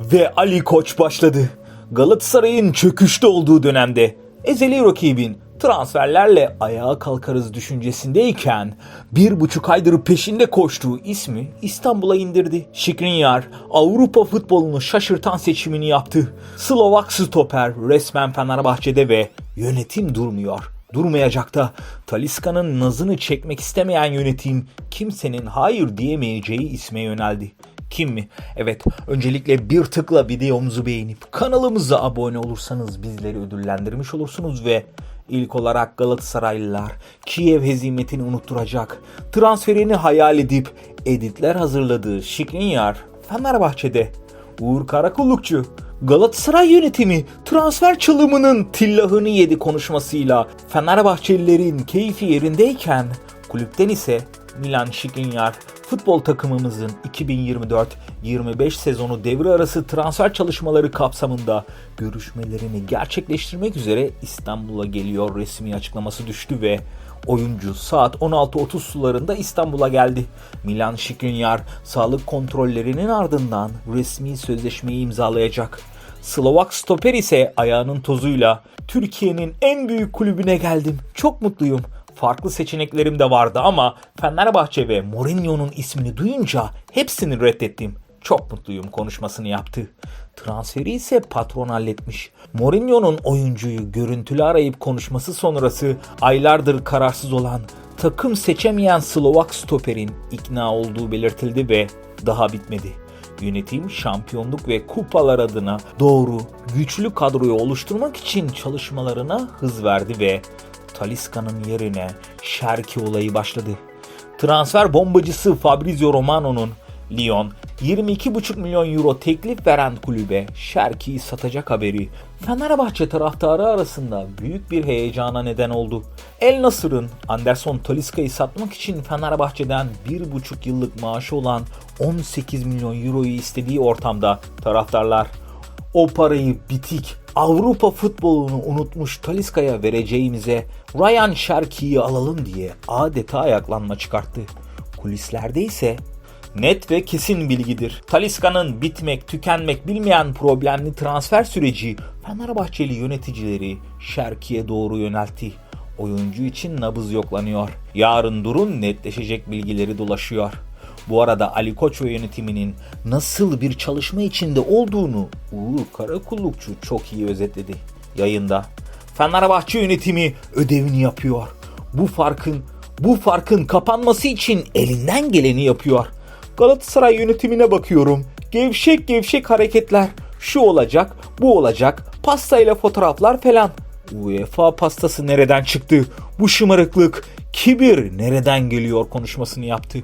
Ve Ali Koç başladı. Galatasaray'ın çöküşte olduğu dönemde ezeli rakibin transferlerle ayağa kalkarız düşüncesindeyken bir buçuk aydır peşinde koştuğu ismi İstanbul'a indirdi. Şikrinyar Avrupa futbolunu şaşırtan seçimini yaptı. Slovak stoper resmen Fenerbahçe'de ve yönetim durmuyor. Durmayacak da Taliska'nın nazını çekmek istemeyen yönetim kimsenin hayır diyemeyeceği isme yöneldi. Kim mi? Evet, öncelikle bir tıkla videomuzu beğenip kanalımıza abone olursanız bizleri ödüllendirmiş olursunuz ve ilk olarak Galatasaraylılar Kiev hezimetini unutturacak transferini hayal edip editler hazırladığı Şikrinyar Fenerbahçe'de Uğur Karakullukçu Galatasaray yönetimi transfer çalımının tillahını yedi konuşmasıyla Fenerbahçelilerin keyfi yerindeyken kulüpten ise Milan Şikrinyar futbol takımımızın 2024-25 sezonu devre arası transfer çalışmaları kapsamında görüşmelerini gerçekleştirmek üzere İstanbul'a geliyor resmi açıklaması düştü ve Oyuncu saat 16.30 sularında İstanbul'a geldi. Milan Şikrinyar sağlık kontrollerinin ardından resmi sözleşmeyi imzalayacak. Slovak stoper ise ayağının tozuyla Türkiye'nin en büyük kulübüne geldim. Çok mutluyum. Farklı seçeneklerim de vardı ama Fenerbahçe ve Mourinho'nun ismini duyunca hepsini reddettim. Çok mutluyum konuşmasını yaptı. Transferi ise patron halletmiş. Mourinho'nun oyuncuyu görüntülü arayıp konuşması sonrası aylardır kararsız olan takım seçemeyen Slovak stoperin ikna olduğu belirtildi ve daha bitmedi. Yönetim şampiyonluk ve kupalar adına doğru, güçlü kadroyu oluşturmak için çalışmalarına hız verdi ve Taliska'nın yerine Şerki olayı başladı. Transfer bombacısı Fabrizio Romano'nun Lyon 22,5 milyon euro teklif veren kulübe Şerki'yi satacak haberi Fenerbahçe taraftarı arasında büyük bir heyecana neden oldu. El Nasır'ın Anderson Taliska'yı satmak için Fenerbahçe'den 1,5 yıllık maaşı olan 18 milyon euroyu istediği ortamda taraftarlar o parayı bitik Avrupa futbolunu unutmuş Taliska'ya vereceğimize Ryan Şerki'yi alalım diye adeta ayaklanma çıkarttı. Kulislerde ise net ve kesin bilgidir. Taliska'nın bitmek, tükenmek bilmeyen problemli transfer süreci Fenerbahçeli yöneticileri Şerki'ye doğru yöneltti. Oyuncu için nabız yoklanıyor. Yarın durum netleşecek bilgileri dolaşıyor. Bu arada Ali Koç yönetiminin nasıl bir çalışma içinde olduğunu Uğur Karakullukçu çok iyi özetledi yayında. Fenerbahçe yönetimi ödevini yapıyor. Bu farkın bu farkın kapanması için elinden geleni yapıyor. Galatasaray yönetimine bakıyorum. Gevşek gevşek hareketler. Şu olacak, bu olacak. Pastayla fotoğraflar falan. UEFA pastası nereden çıktı? Bu şımarıklık, kibir nereden geliyor konuşmasını yaptı.